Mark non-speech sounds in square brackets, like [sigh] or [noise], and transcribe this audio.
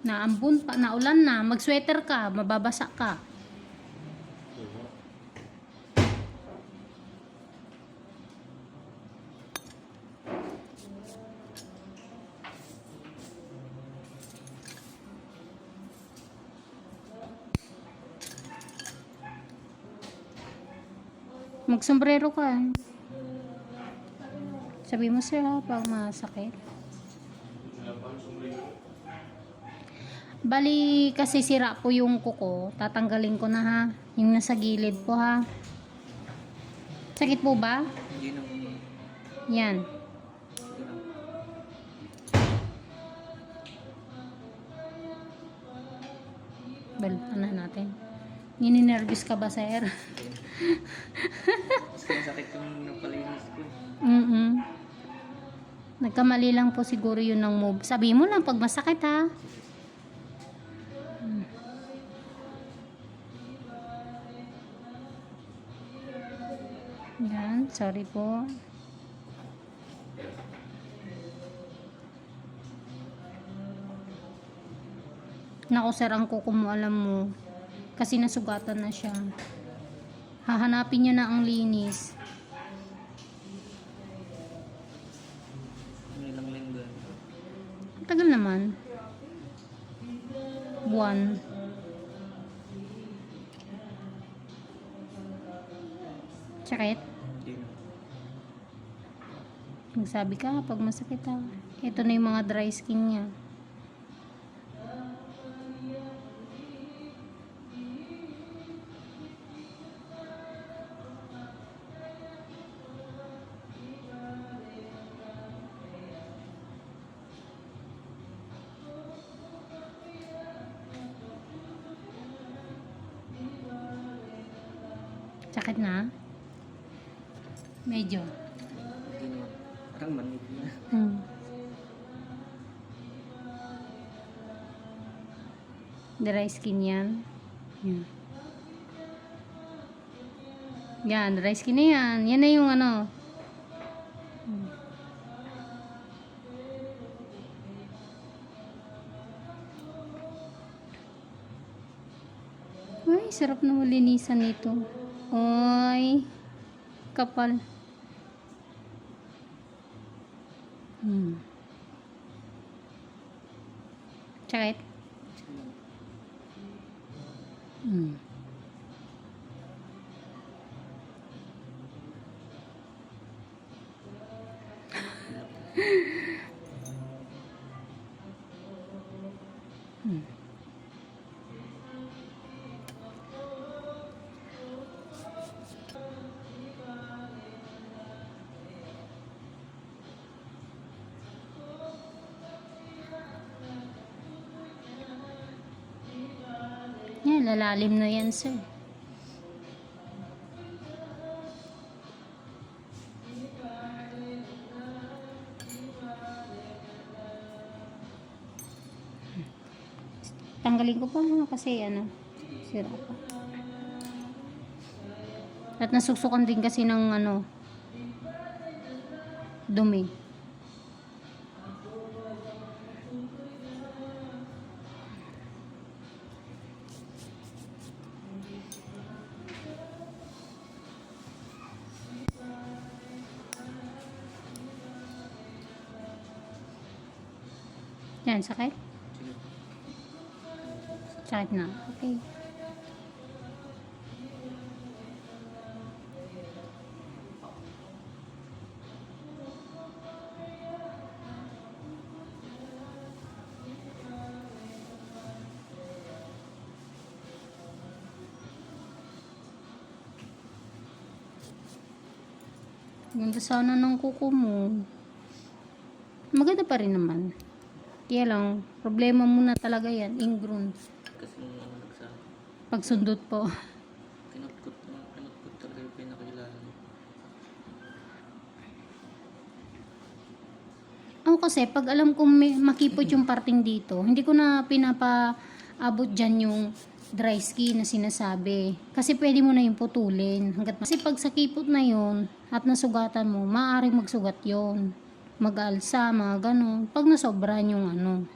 Naambun pa, naulan na, mag-sweater ka, mababasa ka. Magsombrero ka. Sabi mo sir ha, pag masakit. Bali, kasi sira po yung kuko. Tatanggalin ko na ha. Yung nasa gilid po ha. Sakit po ba? Hindi naman. Yan. Balutan na natin. Nininervous ka ba, sir? Mas masakit yung napalinis ko. eh. Mm Nagkamali lang po siguro yun ng move. Sabi mo lang pag masakit ha. Yan, sorry po. Naku sir, ang kuko mo, alam mo. Kasi nasugatan na siya. Hahanapin niya na ang linis. Ilang linggo. Ang tagal naman. Buwan. Sakit? Hindi. Magsabi ka pag masakit ha. Ito na yung mga dry skin niya. Sakit na? Medyo. Hindi. Parang manig na. Hmm. Dry skin yan. Yan. Yan, dry skin na yan. Yan na yung ano. Hmm. Uy, sarap na malinisan nito. Uy, couple Hmm. Sakit? Hmm. Hmm. [laughs] Yan, lalalim na yan, sir. Tanggalin ko pa ha, kasi ano, sira pa. At nasuksukan din kasi ng ano, dumi. Yan, sakit? Sakit na. Okay. Ganda sana ng kuko mo. Maganda pa rin naman. Kaya lang, problema muna talaga yan, ingrown. Kasi nagsabi. Pagsundot po. Kinutkot. Kinutkot talaga yung pinakilala niya. Ako kasi, pag alam kong may, makipot yung parting dito, hindi ko na pinapaabot dyan yung dry skin na sinasabi. Kasi pwede mo na yung putulin. Hanggat, kasi pag sa kipot na yun, at nasugatan mo, maaaring magsugat yon Mag-alsa, mga ganun. Pag nasobran yung ano,